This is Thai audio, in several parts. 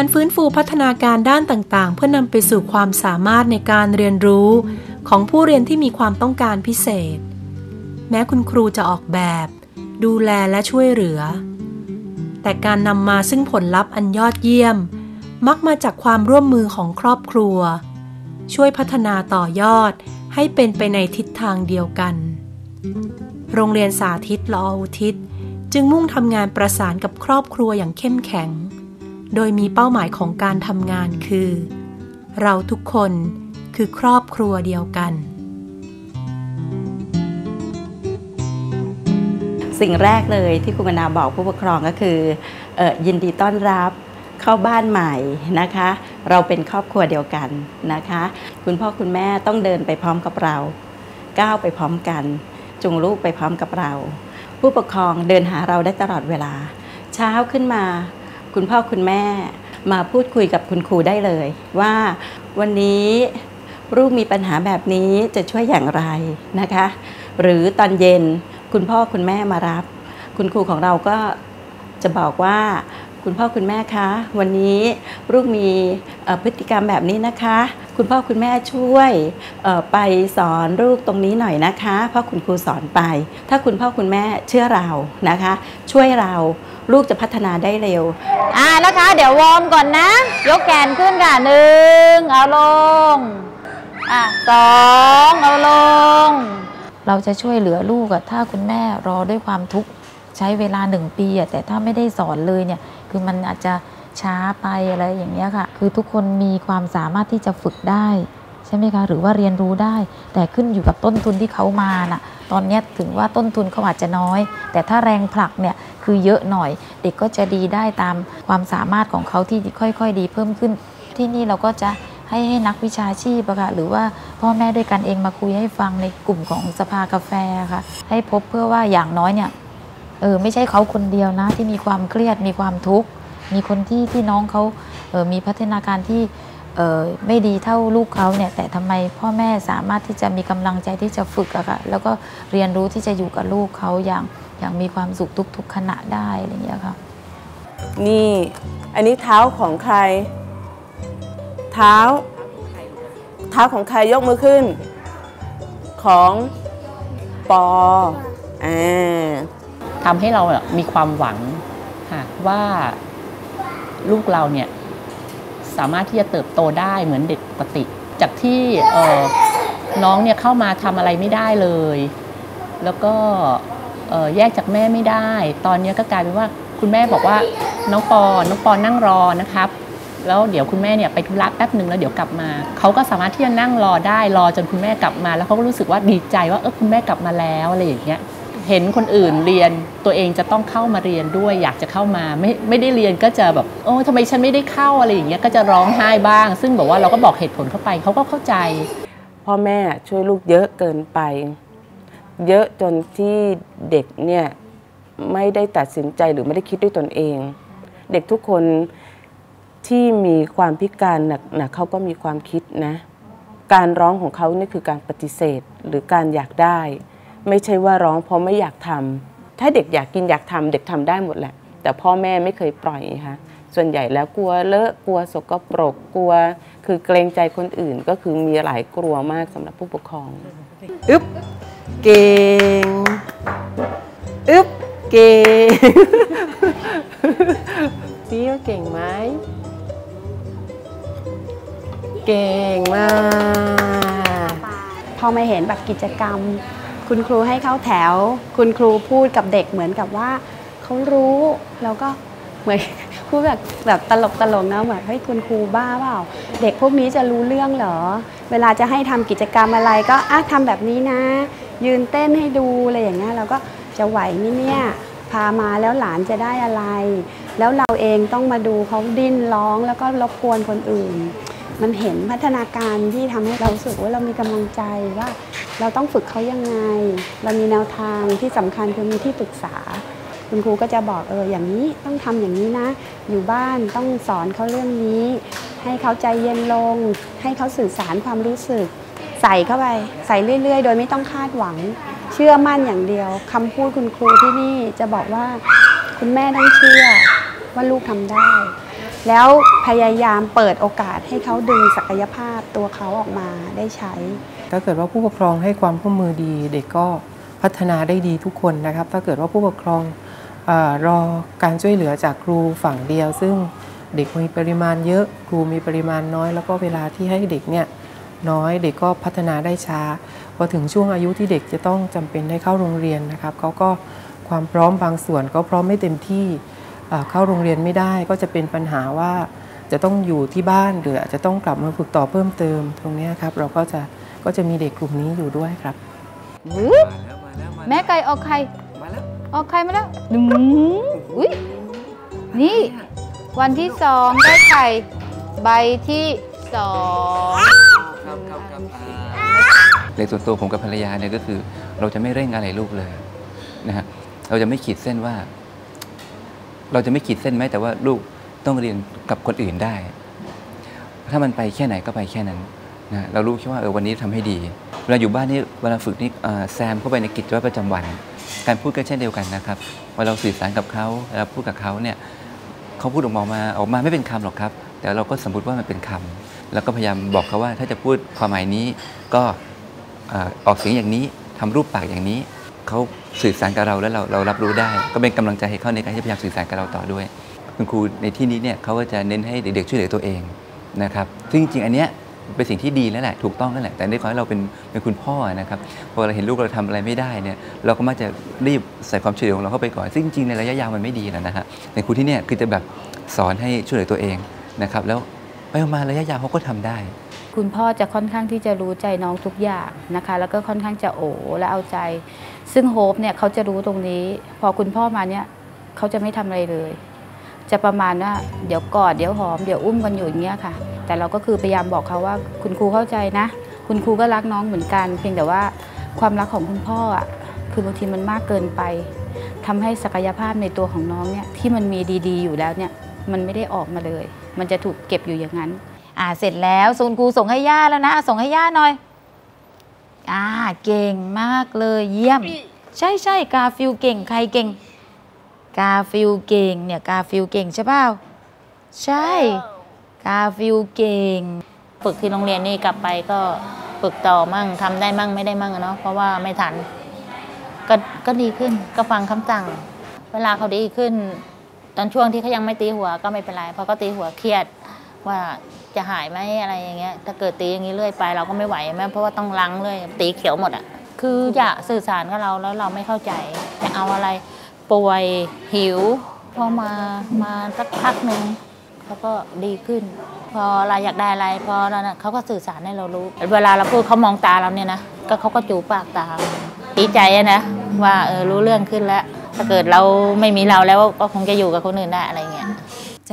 การฟื้นฟูพัฒนาการด้านต่างๆ เพื่อนำไปสู่ความสามารถในการเรียนรู้ ของผู้เรียนที่มีความต้องการพิเศษ แม้คุณครูจะออกแบบ ดูแลและช่วยเหลือ แต่การนำมาซึ่งผลลัพธ์อันยอดเยี่ยม มักมาจากความร่วมมือของครอบครัว ช่วยพัฒนาต่อยอดให้เป็นไปในทิศทางเดียวกัน โรงเรียนสาธิตลออุทิศ จึงมุ่งทำงานประสานกับครอบครัวอย่างเข้มแข็ง โดยมีเป้าหมายของการทำงานคือ เราทุกคนคือครอบครัวเดียวกัน สิ่งแรกเลยที่คุณมนาบอกผู้ปกครองก็คือออยินดีต้อนรับเข้าบ้านใหม่นะคะ เราเป็นครอบครัวเดียวกันนะคะ คุณพ่อคุณแม่ต้องเดินไปพร้อมกับเรา ก้าวไปพร้อมกัน จุงลูกไปพร้อมกับเรา ผู้ปกครองเดินหาเราได้ตลอดเวลา เช้าขึ้นมา คุณพ่อคุณแม่มาพูดคุยกับคุณครูได้เลย ว่าวันนี้ลูกมีปัญหาแบบนี้จะช่วยอย่างไรนะคะ หรือตอนเย็นคุณพ่อคุณแม่มารับ คุณครูของเราก็จะบอกว่าคุณพ่อคุณแม่คะ วันนี้ลูกมีพฤติกรรมแบบนี้นะคะ คุณพ่อคุณแม่ช่วยไปสอนลูกตรงนี้หน่อยนะคะเพราะคุณครูสอนไป ถ้าคุณพ่อคุณแม่เชื่อเรานะคะ ช่วยเราลูกจะพัฒนาได้เร็ว อ่านะคะ เดี๋ยววอร์มก่อนนะ ยกแขนขึ้นค่ะหนึ่งเอาลงอะสองเอาลง เราจะช่วยเหลือลูกอะถ้าคุณแม่รอด้วยความทุกข์ใช้เวลาหนึ่งปีอะแต่ถ้าไม่ได้สอนเลยเนี่ย คือมันอาจจะ ช้าไปอะไรอย่างเงี้ยค่ะ คือทุกคนมีความสามารถที่จะฝึกได้ใช่ไหมคะหรือว่าเรียนรู้ได้ แต่ขึ้นอยู่กับต้นทุนที่เขามาน่ะ ตอนนี้ถึงว่าต้นทุนเขาอาจจะน้อย แต่ถ้าแรงผลักเนี่ยคือเยอะหน่อย เด็กก็จะดีได้ตามความสามารถของเขาที่ค่อย ๆ ดีเพิ่มขึ้น ที่นี่เราก็จะให้ให้นักวิชาชีพอะค่ะหรือว่าพ่อแม่ด้วยกันเองมาคุยให้ฟังในกลุ่มของสภากาแฟค่ะ ให้พบเพื่อว่าอย่างน้อยเนี่ยเออไม่ใช่เขาคนเดียวนะที่มีความเครียดมีความทุกข์ มีคนที่ที่น้องเขาเออมีพัฒนาการที่เออไม่ดีเท่าลูกเขาเนี่ยแต่ทำไมพ่อแม่สามารถที่จะมีกำลังใจที่จะฝึกอะค่ะแล้วก็เรียนรู้ที่จะอยู่กับลูกเขาอย่างอย่างมีความสุขทุกๆขณะได้อะไรอย่างเงี้ยค่ะนี่อันนี้เท้าของใคร เท้า เท้าของใครยกมือขึ้น ของปออ่าทำให้เราอะมีความหวังค่ะว่า ลูกเราเนี่ยสามารถที่จะเติบโตได้เหมือนเด็กปกติ จากที่เน้องเนี่ยเข้ามาทำอะไรไม่ได้เลย แล้วก็แยกจากแม่ไม่ได้ ตอนนี้ก็กลายเป็นว่าคุณแม่บอกว่าน้องปอน้องปอนั่งรอนะครับ แล้วเดี๋ยวคุณแม่เนี่ยไปธุระแป๊บหนึ่งแล้วเดี๋ยวกลับมาเขาก็สามารถที่จะนั่งรอได้รอจนคุณแม่กลับมา แล้วเขาก็รู้สึกว่าดีใจว่าเออคุณแม่กลับมาแล้วอะไรอย่างเงี้ย เห็นคนอื่นเรียนตัวเองจะต้องเข้ามาเรียนด้วย อยากจะเข้ามาไม่ไม่ได้เรียนก็จะแบบโอ้ทำไมฉันไม่ได้เข้าอะไรอย่างเงี้ยก็จะร้องไห้บ้าง ซึ่งบอกว่าเราก็บอกเหตุผลเข้าไปเขาก็เข้าใจ พ่อแม่ช่วยลูกเยอะเกินไป เยอะจนที่เด็กเนี่ยไม่ได้ตัดสินใจหรือไม่ได้คิดด้วยตนเอง เด็กทุกคนที่มีความพิการหนักๆเขาก็มีความคิดนะ การร้องของเขานี่คือการปฏิเสธหรือการอยากได้ ไม่ใช่ว่าร้องเพราะไม่อยากทำถ้าเด็กอยากกินอยากทำเด็กทำได้หมดแหละ แต่พ่อแม่ไม่เคยปล่อยค่ะส่วนใหญ่แล้วกลัวเลอะกลัวสกปรกกลัว คือเกรงใจคนอื่นก็คือมีหลายกลัวมากสำหรับผู้ปกครองอึ๊บเก่งอึ๊บเก่งซีว่าเก่งไหมเก่งมากพอมาเห็นแบบกิจกรรม คุณครูให้เข้าแถว คุณครูพูดกับเด็กเหมือนกับว่าเขารู้ แล้วก็เหมือนพูดแบบแบบตลกตลกนะเหมือนเฮ้ยคุณครูบ้าเปล่า เด็กพวกนี้จะรู้เรื่องเหรอ เวลาจะให้ทำกิจกรรมอะไรก็อะทำแบบนี้นะ ยืนเต้นให้ดูอะไรอย่างเงี้ยเราก็จะไหวไหมเนี่ยพามาแล้วหลานจะได้อะไร แล้วเราเองต้องมาดูเขาดิ้นร้องแล้วก็รบกวนคนอื่น มันเห็นพัฒนาการที่ทำให้เราสึกว่าเรามีกำลังใจว่า เราต้องฝึกเขายังไง เรามีแนวทางที่สำคัญคือมีที่ปรึกษา คุณครูก็จะบอกเอออย่างนี้ต้องทำอย่างนี้นะ อยู่บ้านต้องสอนเขาเรื่องนี้ ให้เขาใจเย็นลง ให้เขาสื่อสารความรู้สึก ใส่เข้าไป ใส่เรื่อย ๆ โดยไม่ต้องคาดหวัง เชื่อมั่นอย่างเดียวคำพูดคุณครูที่นี่จะบอกว่า คุณแม่ต้องเชื่อว่าลูกทำได้ แล้วพยายามเปิดโอกาสให้เขาดึงศักยภาพตัวเขาออกมาได้ใช้ ถ้าเกิดว่าผู้ปกครองให้ความร่วมมือดี เด็กก็พัฒนาได้ดีทุกคนนะครับ ถ้าเกิดว่าผู้ปกครองอรอการช่วยเหลือจากครูฝั่งเดียว ซึ่งเด็กมีปริมาณเยอะครูมีปริมาณน้อย แล้วก็เวลาที่ให้เด็กเนี่ยน้อยเด็กก็พัฒนาได้ช้าพอถึงช่วงอายุที่เด็กจะต้องจำเป็นให้เข้าโรงเรียนนะครับเขาก็ความพร้อมบางส่วนก็พร้อมไม่เต็มที่ เอ่อเข้าโรงเรียนไม่ได้ก็จะเป็นปัญหาว่าจะต้องอยู่ที่บ้านหรืออาจจะต้องกลับมาฝึกต่อเพิ่มเติมตรงเนี้ยครับ เราก็จะก็จะมีเด็กกลุ่มนี้อยู่ด้วยครับแม่ไก่ออกไข่ออกไข่มาแล้วดึงอุ้ยนี่วันที่สองได้ไข่ใบที่สองในส่วนตัวผมกับภรรยาเนี่ยก็คือ เราจะไม่เร่งอะไรลูกเลยนะฮะเราจะไม่ขีดเส้นว่า เราจะไม่ขีดเส้นแม้แต่ว่าลูกต้องเรียนกับคนอื่นได้ ถ้ามันไปแค่ไหนก็ไปแค่นั้นนะเรารู้แค่ว่าเออวันนี้ทำให้ดีเวลาอยู่บ้านนี่เวลาฝึกนี่แซมเข้าไปในกิจวัตรประจำวัน การพูดก็เช่นเดียวกันนะครับเวลาเราสื่อสารกับเขาเวลาพูดกับเขาเนี่ยเขาพูดออกมา ออกมาไม่เป็นคำหรอกครับ แต่เราก็สมมติว่ามันเป็นคำแล้วก็พยายามบอกเขาว่าถ้าจะพูดความหมายนี้ก็ออออกเสียงอย่างนี้ทำรูปปากอย่างนี้ เขาสื่อสารกับเราแล้วเราเรารับรู้ได้ ก็เป็นกำลังใจให้เขาในการที่พยายามสื่อสารกับเราต่อด้วย คุณครูในที่นี้เนี่ยเขาก็จะเน้นให้เด็กๆช่วยเหลือตัวเองนะครับซึ่งจริงๆอันเนี้ยเป็นสิ่งที่ดีแล้วแหละถูกต้องแล้วแหละแต่ในความที่เราเป็นเป็นคุณพ่อนะครับพอเราเห็นลูกเราทำอะไรไม่ได้เนี่ยเราก็มักจะรีบใส่ความช่วยเหลือของเราเข้าไปก่อน ซึ่งจริงๆในระยะยาวมันไม่ดีนะนะฮะแต่ครูที่เนี่ยคือจะแบบสอนให้ช่วยเหลือตัวเองนะครับแล้วไปมาระยะยาวเขาก็ทำได้ คุณพ่อจะค่อนข้างที่จะรู้ใจน้องทุกอย่างนะคะ แล้วก็ค่อนข้างจะโอและเอาใจ ซึ่งโฮปเนี่ยเขาจะรู้ตรงนี้ พอคุณพ่อมาเนี่ยเขาจะไม่ทำอะไรเลย จะประมาณว่าเดี๋ยวกอดเดี๋ยวหอมเดี๋ยวอุ้มกันอยู่อย่างเงี้ยค่ะ แต่เราก็คือพยายามบอกเขาว่า คุณครูเข้าใจนะ คุณครูก็รักน้องเหมือนกัน เพียงแต่ว่าความรักของคุณพ่ออะคือบางทีมันมากเกินไปทำให้ศักยภาพในตัวของน้องเนี่ยที่มันมีดี ๆ อยู่แล้วเนี่ยมันไม่ได้ออกมาเลย มันจะถูกเก็บอยู่อย่างนั้น อ่าเสร็จแล้วส่วนครูส่งให้ย่าแล้วนะ ส่งให้ย่าหน่อย อ่าเก่งมากเลยเยี่ยม ใช่ใช่กาฟิลเก่งใครเก่ง กาฟิลเก่งเนี่ยกาฟิลเก่งใช่เปล่าใช่ กาฟิลเก่ง ฝึกที่โรงเรียนนี่กลับไปก็ฝึกต่อมั่งทำได้มั่งไม่ได้มั่งอะเนาะเพราะว่าไม่ทันก็ก็ดีขึ้นก็ฟังคำสั่ง เวลาเขาดีขึ้น ตอนช่วงที่เขายังไม่ตีหัวก็ไม่เป็นไรเพราะเขาตีหัวเครียด ว่าจะหายไหมอะไรอย่างเงี้ย ถ้าเกิดตีอย่างนี้เรื่อยไปเราก็ไม่ไหวแม่เพราะว่าต้องล้างเลยตีเขียวหมดอะ คืออยากสื่อสารกับเราแล้วเราไม่เข้าใจจะเอาอะไรป่วยหิวพอมามาสักพักหนึ่งเขาก็ดีขึ้น พอเราอยากได้อะไรพอเราน่ะเขาก็สื่อสารให้เรารู้ เวลาเราพูดเขามองตาเราเนี่ยนะก็เขาก็จูบปากตาดีใจนะว่าเออรู้เรื่องขึ้นแล้วถ้าเกิดเราไม่มีเราแล้วก็คงจะอยู่กับคนอื่นได้อะไรเงี้ย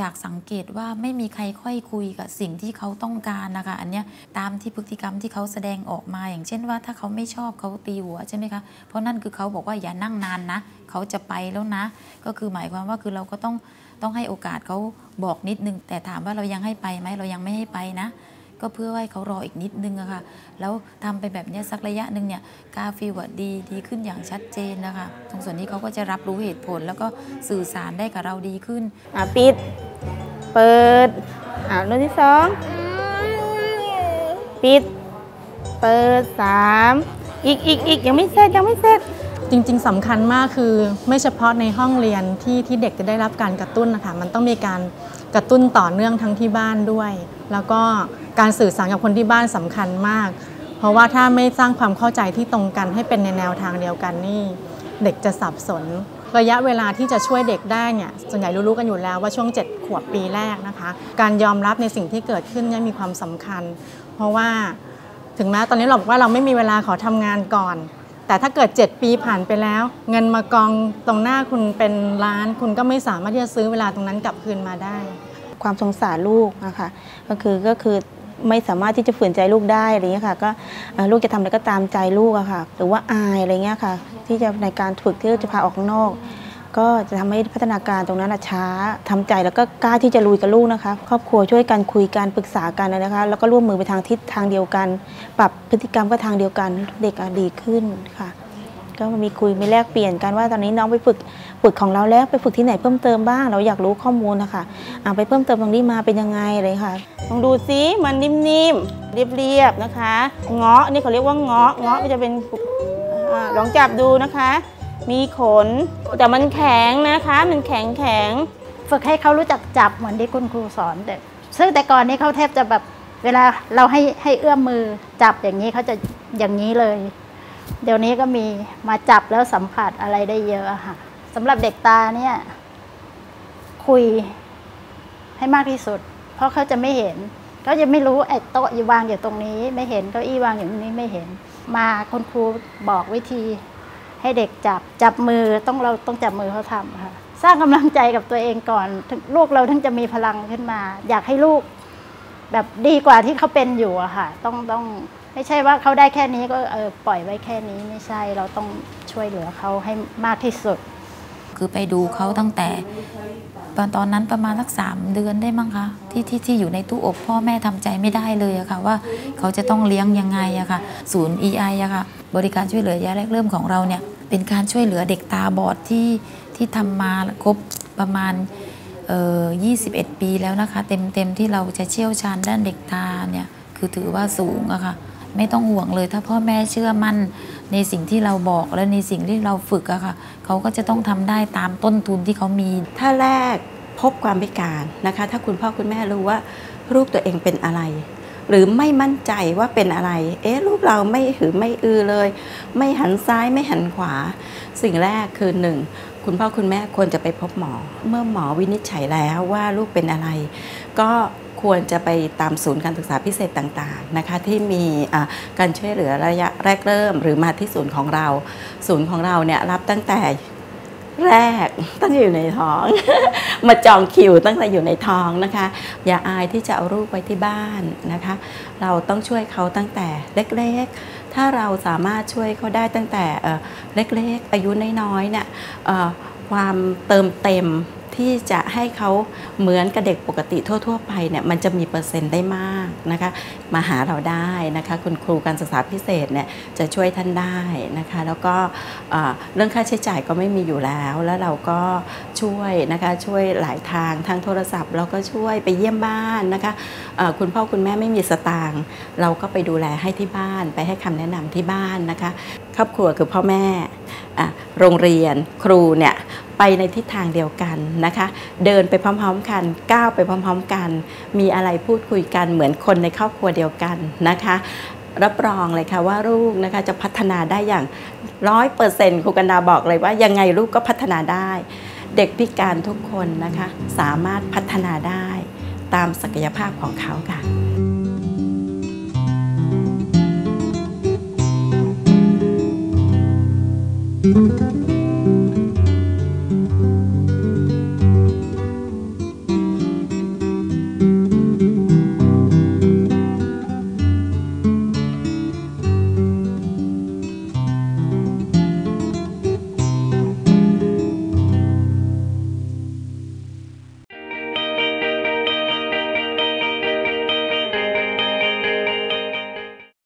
จากสังเกตว่าไม่มีใครค่อยคุยกับสิ่งที่เขาต้องการนะคะ อันเนี้ยตามที่พฤติกรรมที่เขาแสดงออกมา อย่างเช่นว่าถ้าเขาไม่ชอบเขาตีหัวใช่ไหมคะเพราะนั่นคือเขาบอกว่าอย่านั่งนานนะเขาจะไปแล้วนะ ก็คือหมายความว่าคือเราก็ต้องต้องให้โอกาสเขาบอกนิดนึง แต่ถามว่าเรายังให้ไปไหมเรายังไม่ให้ไปนะ ก็เพื่อให้เขารออีกนิดนึงอะค่ะ แล้วทำไปแบบเนี้ยสักระยะหนึ่งเนี่ยกาฟิลอะดีดีขึ้นอย่างชัดเจนนะคะ ตรงส่วนนี้เขาก็จะรับรู้เหตุผลแล้วก็สื่อสารได้กับเราดีขึ้น อะปิด เปิด อ่ารุ่นที่สองปิด เปิดสามอีกอีกอีกยังไม่เสร็จยังไม่เสร็จจริง ๆสำคัญมากคือไม่เฉพาะในห้องเรียนที่ที่เด็กจะได้รับการกระตุ้นนะคะมันต้องมีการกระตุ้นต่อเนื่องทั้งที่บ้านด้วย แล้วก็การสื่อสารกับคนที่บ้านสำคัญมาก เพราะว่าถ้าไม่สร้างความเข้าใจที่ตรงกันให้เป็นในแนวทางเดียวกันนี่ เด็กจะสับสน ระยะเวลาที่จะช่วยเด็กได้เนี่ยส่วนใหญ่รู้ๆกันอยู่แล้วว่าช่วง 7 ขวบปีแรกนะคะ การยอมรับในสิ่งที่เกิดขึ้นเนี่ยมีความสำคัญ เพราะว่าถึงแม้ตอนนี้เราบอกว่าเราไม่มีเวลาขอทำงานก่อน แต่ถ้าเกิด 7 ปีผ่านไปแล้ว เงินมากองตรงหน้าคุณเป็นล้าน คุณก็ไม่สามารถที่จะซื้อเวลาตรงนั้นกลับคืนมาได้ ความสงสารลูกนะคะก็คือก็คือไม่สามารถที่จะฝืนใจลูกได้อะไรเงี้ยค่ะก็ลูกจะทำอะไรก็ตามใจลูกอะค่ะ หรือว่าอายอะไรเงี้ยค่ะ ที่จะในการฝึกที่จะพาออกข้างนอก ก็จะทำให้พัฒนาการตรงนั้นอะช้าทำใจแล้วก็กล้าที่จะลุยกับลูกนะคะ ครอบครัวช่วยกันคุยกันปรึกษากันนะคะ แล้วก็ร่วมมือไปทางทิศทางเดียวกัน ปรับพฤติกรรมก็ทางเดียวกันเด็กอะดีขึ้นค่ะ ก็มีคุยมีแลกเปลี่ยนกันว่าตอนนี้น้องไปฝึกฝึกของเราแล้วไปฝึกที่ไหนเพิ่มเติมบ้าง เราอยากรู้ข้อมูลนะคะอ่าไปเพิ่มเติมตรงนี้มาเป็นยังไงเลยค่ะลองดูซิมันนิ่มๆเรียบๆนะคะ เงาะนี่เขาเรียกว่าเงาะเงาะมันจะเป็นอลองจับดูนะคะ มีขน แต่มันแข็งนะคะ มันแข็งแข็งฝึกให้เขารู้จักจับเหมือนที่คุณครูสอนแต่ซึ่งแต่ก่อนนี้เขาแทบจะแบบเวลาเราให้ให้เอื้อมมือจับอย่างนี้เขาจะอย่างนี้เลย เดี๋ยวนี้ก็มีมาจับแล้วสัมผัสอะไรได้เยอะค่ะสำหรับเด็กตาเนี่ย คุยให้มากที่สุด เพราะเขาจะไม่เห็นเขาจะไม่รู้ไอ้โต๊ะอยู่วางอยู่ตรงนี้ ไม่เห็นเก้าอี้วางอยู่ตรงนี้ไม่เห็น มาคุณครูบอกวิธี ให้เด็กจับจับมือต้องเราต้องจับมือเขาทำค่ะสร้างกำลังใจกับตัวเองก่อนลูกเราถึงจะมีพลังขึ้นมา อยากให้ลูก แบบดีกว่าที่เขาเป็นอยู่อะค่ะ ต้องต้อง ไม่ใช่ว่าเขาได้แค่นี้ก็เออปล่อยไว้แค่นี้ไม่ใช่เราต้องช่วยเหลือเขาให้มากที่สุด คือไปดูเขาตั้งแต่ตอนตอนนั้นประมาณสักสามเดือนได้มั้งคะที่ที่ที่อยู่ในตู้อบพ่อแม่ทำใจไม่ได้เลยอะค่ะว่าเขาจะต้องเลี้ยงยังไงอะค่ะ ศูนย์ EI อะค่ะ บริการช่วยเหลือยาแรกเริ่มของเราเนี่ย เป็นการช่วยเหลือเด็กตาบอดที่ที่ทำมาครบประมาณเอ่อ21 ปีแล้วนะคะ เต็มเต็มที่เราจะเชี่ยวชาญด้านเด็กตาเนี่ย คือถือว่าสูงอะค่ะ ไม่ต้องห่วงเลย ถ้าพ่อแม่เชื่อมั่นในสิ่งที่เราบอกและในสิ่งที่เราฝึกอะค่ะเขาก็จะต้องทำได้ตามต้นทุนที่เขามี ถ้าแรกพบความพิการนะคะ ถ้าคุณพ่อคุณแม่รู้ว่าลูกตัวเองเป็นอะไร หรือไม่มั่นใจว่าเป็นอะไร เอ๊ะลูกเราไม่หือไม่อือเลย ไม่หันซ้ายไม่หันขวา สิ่งแรกคือหนึ่งคุณพ่อคุณแม่ควรจะไปพบหมอ เมื่อหมอวินิจฉัยแล้วว่าลูกเป็นอะไร ก็ ควรจะไปตามศูนย์การศึกษาพิเศษต่างๆนะคะที่มีการช่วยเหลือระยะแรกเริ่ม หรือมาที่ศูนย์ของเรา ศูนย์ของเราเนี่ยรับตั้งแต่แรกตั้งอยู่ในท้อง มาจองคิวตั้งแต่อยู่ในท้องนะคะ อย่าอายที่จะเอาลูกไว้ที่บ้านนะคะ เราต้องช่วยเขาตั้งแต่เล็กๆ ถ้าเราสามารถช่วยเขาได้ตั้งแต่เล็กๆ อายุน้อยๆเนี่ยความเติมเต็ม ที่จะให้เขาเหมือนกับเด็กปกติทั่ว ๆ ไปเนี่ยมันจะมีเปอร์เซ็นต์ได้มากนะคะมาหาเราได้นะคะคุณครูการศึกษาพิเศษเนี่ยจะช่วยท่านได้นะคะแล้วก็เรื่องค่าใช้จ่ายก็ไม่มีอยู่แล้ว แล้วเราก็ช่วยนะคะช่วยหลายทางทางโทรศัพท์ เราก็ช่วยไปเยี่ยมบ้านนะคะคุณพ่อคุณแม่ไม่มีสตางค์เราก็ไปดูแลให้ที่บ้านไปให้คำแนะนำที่บ้านนะคะ ครอบครัวคือพ่อแม่โรงเรียนครูเนี่ยไปในทิศทางเดียวกันนะคะ เดินไปพร้อมๆกันก้าวไปพร้อมๆกัน มีอะไรพูดคุยกันเหมือนคนในครอบครัวเดียวกันนะคะ รับรองเลยค่ะว่าลูกนะคะจะพัฒนาได้อย่างร้อยเปอร์เซ็นต์ครูกันดาบอกเลยว่ายังไงลูกก็พัฒนาได้ เด็กพิการทุกคนนะคะ สามารถพัฒนาได้ตามศักยภาพของเขาค่ะ